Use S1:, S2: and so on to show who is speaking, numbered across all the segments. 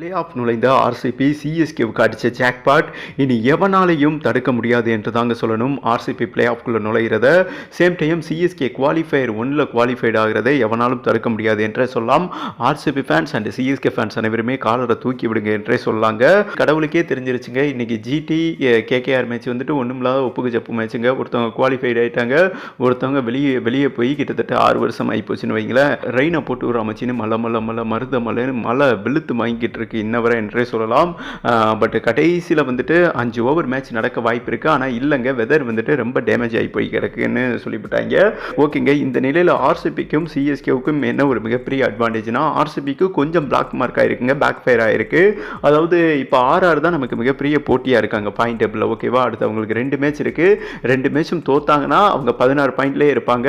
S1: Play off நுழைந்த RCB சிஎஸ்கேவுக்கு அடித்த ஜாக்பாட் இனி எவனாலையும் தடுக்க முடியாது என்று தாங்க சொல்லணும். ஆர்சிபி பிளே ஆஃப்குள்ளே நுழைகிறத சேம் டைம் சிஎஸ்கே குவாலிஃபயர் ஒன்றில் குவாலிஃபைட் ஆகிறதை எவனாலும் தடுக்க முடியாது என்றே சொல்லலாம். RCB fans and CSK fans அனைவருமே காலரை தூக்கி விடுங்க என்றே சொல்லாங்க. கடவுளுக்கே தெரிஞ்சிருச்சுங்க. இன்றைக்கி ஜிடி கேகேஆர் மேட்ச் வந்துட்டு ஒன்றும் இல்லாத ஒப்புக்கு ஜப்பு மேட்ச்சுங்க ஒருத்தவங்க குவாலிஃபைட் ஆகிட்டாங்க ஒருத்தவங்க வெளியே வெளியே போய் கிட்டத்தட்ட ஆறு வருஷம் ஆகி போச்சுன்னு வைங்களேன். ரெயினை போட்டு ஒரு அமைச்சின்னு மலை மலை மலை மருத மலைன்னு மலை வெளுத்து வாங்கிக்கிட்டு இருக்கு இன்ன வரை என்றே சொல்லலாம். பட் கடைசியில் வந்துட்டு அஞ்சு ஓவர் மேட்ச் நடக்க வாய்ப்பு இருக்குது ஆனால் இல்லைங்க வெதர் வந்துட்டு ரொம்ப டேமேஜ் ஆகி போய் கிடக்குன்னு சொல்லிவிட்டாங்க. ஓகேங்க இந்த நிலையில் ஆர்சிபிக்கும் சிஎஸ்கேவுக்கும் என்ன ஒரு மிகப்பெரிய அட்வான்டேஜ்னா ஆர்சிபிக்கு கொஞ்சம் பிளாக் மார்க் ஆயிருக்குங்க பேக் ஃபயர் ஆயிருக்கு. அதாவது இப்போ ஆர்ஆர் தான் நமக்கு மிகப்பெரிய போட்டியாக இருக்காங்க பாயிண்ட் டேபிளில் ஓகேவா? அடுத்து அவங்களுக்கு ரெண்டு மேட்ச் இருக்குது ரெண்டு மேட்சும் தோத்தாங்கன்னா அவங்க பதினாறு பாயிண்ட்லேயே இருப்பாங்க.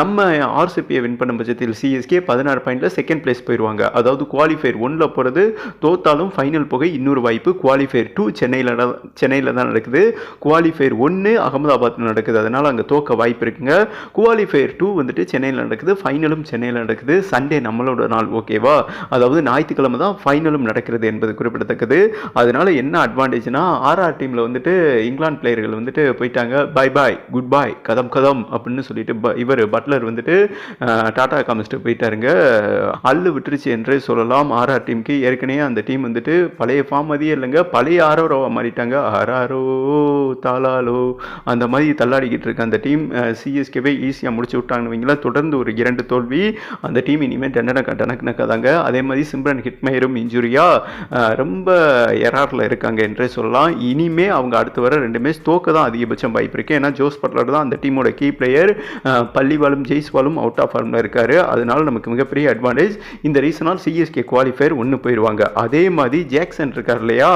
S1: நம்ம ஆர்சிபியை வின் பண்ணும் பட்சத்தில் சிஎஸ்கே பதினாறு பாயிண்டில் செகண்ட் பிளேஸ் போயிடுவாங்க அதாவது குவாலிஃபயர் ஒன்றில் போகிறது தோத்தாலும் ஃபைனல் போக இன்னொரு வாய்ப்பு. குவாலிஃபயர் டூ சென்னையில் சென்னையில் தான் நடக்குது. குவாலிஃபயர் ஒன்று அகமதாபாத்தில் நடக்குது. அதனால் அங்கே தோக்க வாய்ப்பு இருக்குங்க. குவாலிஃபயர் டூ வந்துட்டு சென்னையில் நடக்குது. ஃபைனலும் சென்னையில் நடக்குது. சண்டே நம்மளோட நாள் ஓகேவா அதாவது ஞாயிற்றுக்கிழமை தான் ஃபைனலும் நடக்கிறது என்பது குறிப்பிடத்தக்கது. அதனால என்ன அட்வான்டேஜ்னா ஆர்ஆர் டீமில் வந்துட்டு இங்கிலாந்து பிளேயர்கள் வந்துட்டு போயிட்டாங்க. பை பாய் குட் பாய் கதம் கதம் அப்படின்னு சொல்லிட்டு ப- இவர் பட்லர் வந்துட்டு டாடா காமிச்சிட்டு போயிட்டாருங்க. அல்லு விட்டுருச்சு என்றே சொல்லலாம். ஆர்ஆர் டீமுக்கு ஏற்கனவே அந்த டீம் வந்துட்டு பழைய ஃபார்ம் மாதிரியே இல்லைங்க பழைய ஆரோரோவா மாறிட்டாங்க. ஆராரோ தாலாலோ அந்த மாதிரி தள்ளாடிக்கிட்டு இருக்க அந்த டீம் சிஎஸ்கேவே ஈஸியாக முடிச்சு விட்டாங்கன்னு தொடர்ந்து ஒரு இரண்டு தோல்வி. அந்த டீம் இனிமேல் டண்டனக்க டனக்குனக்காதாங்க அதே மாதிரி சிம்ரன் ஹிட்மயரும் இன்ஜுரியா ரொம்ப எராரில் இருக்காங்க என்றே சொல்லலாம். இனிமே அவங்க அடுத்து வர ரெண்டுமே தோக்க தான் அதிகபட்சம் வாய்ப்பு இருக்கு. ஏன்னா ஜோஸ் பட்லர் தான் அந்த டீமோட கீ பிளேயர் பள்ளிவாலும் ஜெய்ஸ்வாலும் அவுட் ஆஃப் ஃபார்மில் இருக்காரு. அதனால நமக்கு மிகப்பெரிய அட்வான்டேஜ் இந்த ரீசனால் சிஎஸ்கே குவாலிஃபயர் ஒன்று போயிடுவாங்க அதே மாதிரி ஜேக்சன் இருக்கார் இல்லையா?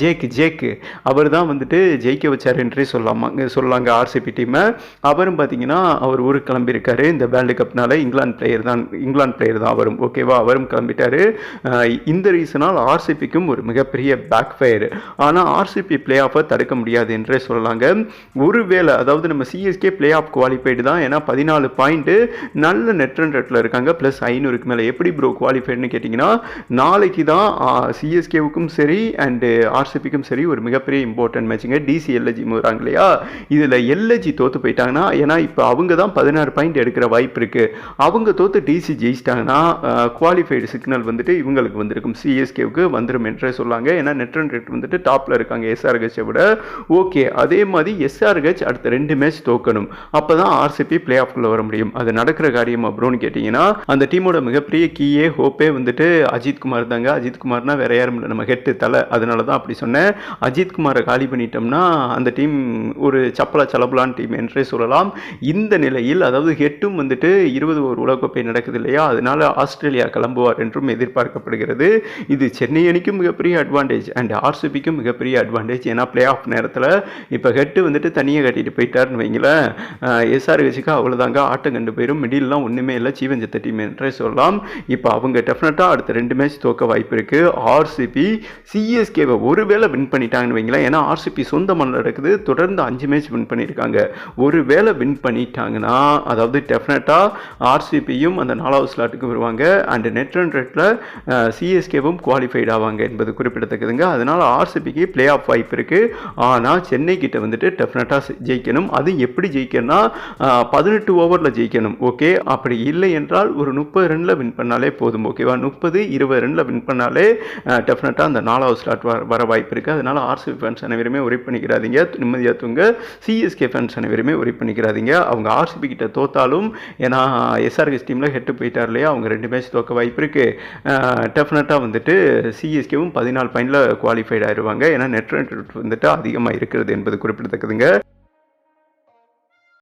S1: ஜேக்கு ஜேக்கு. அவர் தான் வந்துட்டு ஜெயிக்க வச்சார் என்றே சொல்லலாமாங்க சொல்லாங்க ஆர்சிபி டீமை அவரும் பார்த்தீங்கன்னா அவர் ஊருக்கு கிளம்பியிருக்காரு. இந்த வேர்ல்டு கப்னால இங்கிலாந்து பிளேயர் தான் இங்கிலாந்து பிளேயர் தான் அவரும். ஓகேவா அவரும் கிளம்பிட்டாரு. இந்த ரீசனால் ஆர்சிபிக்கும் ஒரு மிகப்பெரிய பேக் ஃபயர் ஆனால் ஆர்சிபி பிளே ஆஃபை தடுக்க முடியாது என்றே சொல்லலாங்க. ஒருவேளை அதாவது நம்ம சிஎஸ்கே பிளே ஆஃப் குவாலிஃபைடு தான். ஏன்னா பதினாலு பாயிண்ட்டு நல்ல நெட் ரன் ரேட்டில் இருக்காங்க. ப்ளஸ் ஐநூறுக்கு மேலே. எப்படி ப்ரோ குவாலிஃபைடுன்னு கேட்டிங்கன்னா நாளைக்கு தான் சிஎஸ்கேவுக்கும் சரி அண்டு ஆர்சிபிக்கும் சரி ஒரு மிகப்பெரிய இம்பார்ட்டன்ட் மேட்சுங்க டிசி எல்எஜி போகிறாங்க இல்லையா? இதில் எல்எஜி தோற்று போயிட்டாங்கன்னா ஏன்னா இப்போ அவங்க தான் பதினாறு பாயிண்ட் எடுக்கிற வாய்ப்பு இருக்குது அவங்க தோற்று டிசி ஜெயிச்சிட்டாங்கன்னா குவாலிஃபைடு சிக்னல் வந்துட்டு இவங்களுக்கு வந்திருக்கும். சிஎஸ்கேவுக்கு வந்துடும் என்றே சொல்லாங்க. ஏன்னா நெட் ரன் ரேட் வந்துட்டு டாப்பில் இருக்காங்க எஸ்ஆர்ஹெச்சை விட. ஓகே அதே மாதிரி எஸ்ஆர்ஹெச் அடுத்த ரெண்டு மேட்ச் தோக்கணும். அப்போ தான் ஆர்சிபி பிளே ஆஃப்குள்ளே வர முடியும். அது நடக்கிற காரியம் அப்படின்னு கேட்டிங்கன்னா அந்த டீமோட மிகப்பெரிய கீயே ஹோப்பே வந்துட்டு அஜித் குமார் தாங்க. அஜித் குமார்னா வேற யாரும் இல்லை. நம்ம ஹெட்டு தலை. அதனால தான் அப்படி சொன்னேன். அஜித்குமாரை காலி பண்ணிட்டோம்னா அந்த டீம் ஒரு சப்பலா சலபலான் டீம் என்றே சொல்லலாம். இந்த நிலையில் அதாவது ஹெட்டும் வந்துட்டு இருபது ஒரு உலகக்கோப்பை நடக்குது இல்லையா? அதனால ஆஸ்திரேலியா கிளம்புவார் என்றும் எதிர்பார்க்கப்படுகிறது. இது சென்னை அணிக்கும் மிகப்பெரிய அட்வான்டேஜ் அண்ட் ஆர்சிபிக்கும் மிகப்பெரிய அட்வான்டேஜ் ஏன்னா பிளே ஆஃப் நேரத்தில் இப்போ ஹெட்டு வந்துட்டு தனியாக கட்டிட்டு போயிட்டாருன்னு வைங்களேன். எஸ்ஆர்ஹெச்சுக்கு அவ்வளோதாங்க ஆட்டம் கண்டு போயிடும் மிடில்லாம் ஒன்றுமே இல்லை. சீவஞ்சத்த டீம் என்றே சொல்லலாம். இப்போ அவங்க டெஃபினட்டாக அடுத்த ரெண்டு மேட்ச் தோக்க வாய்ப்பு இருக்குது ஆர்சிபி சிஎஸ்கேவை ஒருவேளை வின் பண்ணிட்டாங்கன்னு வைங்களேன். ஏன்னா ஆர்சிபி சொந்த மண்ணில் நடக்குது. தொடர்ந்து அஞ்சு மேட்ச் வின் பண்ணியிருக்காங்க. ஒருவேளை வின் பண்ணிட்டாங்கன்னா அதாவது டெஃபினட்டாக ஆர்சிபியும் அந்த நாலாவது ஸ்லாட்டுக்கு வருவாங்க. அண்டு நெட் ரன் ரேட்டில் சிஎஸ்கேவும் குவாலிஃபைட் ஆவாங்க என்பது குறிப்பிடத்தக்கதுங்க. அதனால் ஆர்சிபிக்கு பிளே ஆஃப் வாய்ப்பு இருக்குது ஆனால் சென்னை கிட்ட வந்துட்டு டெஃபினட்டாக ஜெயிக்கணும். அது எப்படி ஜெயிக்கணும்னா பதினெட்டு ஓவரில் ஜெயிக்கணும். ஓகே அப்படி இல்லை என்றால் ஒரு முப்பது ரனில் வின் பண்ணாலே போதும். ஓகேவா முப்பது இருபது ரனில் வின் பண்ணாலே டெஃபினட்டாக அந்த நாலாவது ஸ்லாட் வர வர வாய்ப்பு இருக்குது அதனால் ஆர்சிபி ஃபேன்ஸ் அனைவருமே ஒரே பண்ணிக்கிறாதீங்க. நிம்மதியாக தூங்க. சிஎஸ்கே ஃபேன்ஸ் அனைவருமே ஒரே பண்ணிக்கிறாதீங்க. அவங்க ஆர்சிபி கிட்ட தோத்தாலும் ஏன்னா எஸ்ஆர்எஸ் டீமில் ஹெட்டு போயிட்டார் இல்லையா? அவங்க ரெண்டு மேட்ச் தோக்க வாய்ப்பு இருக்குது டெஃபினட்டாக வந்துட்டு சிஎஸ்கேவும் பதினாலு பாயிண்டில் குவாலிஃபைட் ஆயிடுவாங்க ஏன்னா நெட் ரன் வந்துட்டு அதிகமாக இருக்கிறது என்பது குறிப்பிடத்தக்கதுங்க.